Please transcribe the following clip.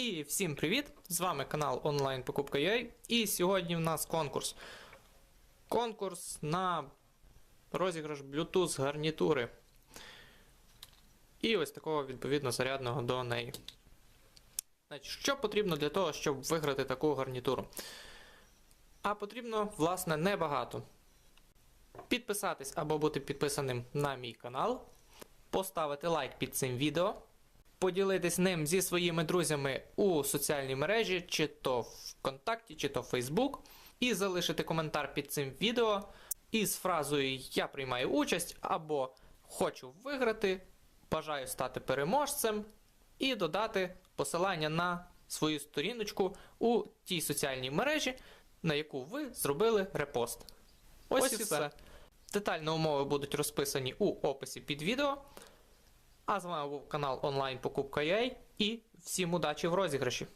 І всім привіт! З вами канал онлайн покупка UA. І сьогодні в нас конкурс. Конкурс на розіграш Bluetooth гарнітури. І ось такого відповідно зарядного до неї. Значить, що потрібно для того, щоб виграти таку гарнітуру? А потрібно, власне, небагато. Підписатись або бути підписаним на мій канал, поставити лайк під цим відео, поділитись ним зі своїми друзями у соціальній мережі, чи то ВКонтакті, чи то Facebook, і залишити коментар під цим відео із фразою Я приймаю участь або Хочу виграти, бажаю стати переможцем, і додати посилання на свою сторіночку у тій соціальній мережі, на яку ви зробили репост. Ось, і все. Детальні умови будуть розписані у описі під відео. А з вами був канал онлайн покупка.ua і всім удачі в розіграші!